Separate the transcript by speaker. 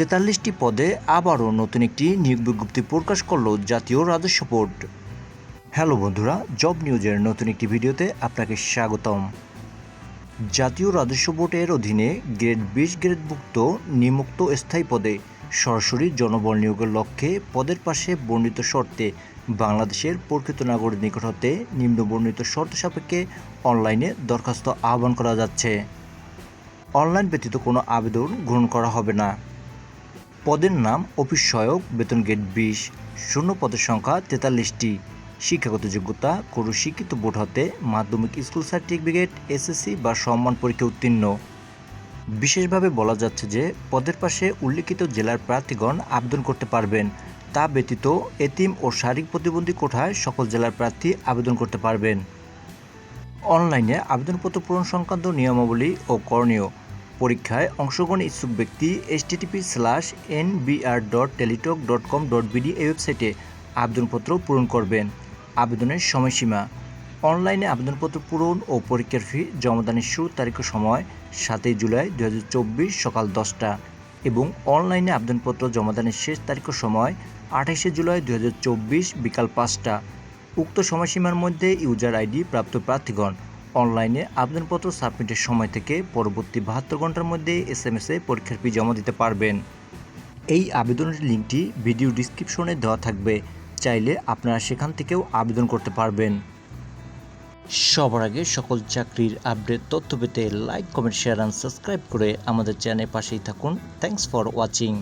Speaker 1: তেতাল্লিশটি পদে আবারও নতুন একটি নিয়োগ বিজ্ঞপ্তি প্রকাশ করল জাতীয় রাজস্ব বোর্ড। হ্যালো বন্ধুরা, জব নিউজের নতুন একটি ভিডিওতে আপনাকে স্বাগতম। জাতীয় রাজস্ব বোর্ডের অধীনে গ্রেড বিশ গ্রেডভুক্ত নিমুক্ত স্থায়ী পদে সরাসরি জনবল নিয়োগের লক্ষ্যে পদের পাশে বর্ণিত শর্তে বাংলাদেশের প্রকৃত নাগরিক নিকট হতে নিম্ন বর্ণিত শর্ত সাপেক্ষে অনলাইনে দরখাস্ত আহ্বান করা যাচ্ছে। অনলাইন ব্যতীত কোনো আবেদন গ্রহণ করা হবে না। পদের নাম অফিস সহায়ক, বেতন গেট বিশ, শূন্য পদের সংখ্যা তেতাল্লিশটি। শিক্ষাগত যোগ্যতা কোনো শিক্ষিত বোর্ড হতে মাধ্যমিক স্কুল সার্টিফিকেট, এসএসসি বা সম্মান পরীক্ষা উত্তীর্ণ। বিশেষভাবে বলা যাচ্ছে যে, পদের পাশে উল্লেখিত জেলার প্রার্থীগণ আবেদন করতে পারবেন। তা ব্যতীত এতিম ও শারীরিক প্রতিবন্ধী কোঠায় সকল জেলার প্রার্থী আবেদন করতে পারবেন। অনলাইনে আবেদনপত্র পূরণ সংক্রান্ত নিয়মাবলী ও করণীয় পরীক্ষায় অংশগ্রহণ ইচ্ছুক ব্যক্তি HTTP slash NBR dot Teletalk dot com dot BD এই ওয়েবসাইটে আবেদনপত্র পূরণ করবেন। আবেদনের সময়সীমা। অনলাইনে আবেদনপত্র পূরণ ও পরীক্ষার ফি জমাদানের শুরু তারিখ সময় সাতই জুলাই দু হাজার চব্বিশ সকাল দশটা এবং অনলাইনে আবেদনপত্র জমাদানের শেষ তারিখ সময় আঠাশে জুলাই দু হাজার চব্বিশ বিকাল পাঁচটা। উক্ত সময়সীমার মধ্যে ইউজার আইডি প্রাপ্ত প্রার্থীগণ অনলাইনে আবেদনপত্র সাবমিটের সময় থেকে পরবর্তী বাহাত্তর ঘণ্টার মধ্যে এস এম এসে পরীক্ষার ফি জমা দিতে পারবেন। এই আবেদনের লিঙ্কটি ভিডিও ডিসক্রিপশনে দেওয়া থাকবে। চাইলে আপনারা সেখান থেকেও আবেদন করতে পারবেন। সবার আগে সকল চাকরির আপডেট তথ্য পেতে like, comment, share and subscribe করে আমাদের চ্যানেল পাশেই থাকুন। Thanks for watching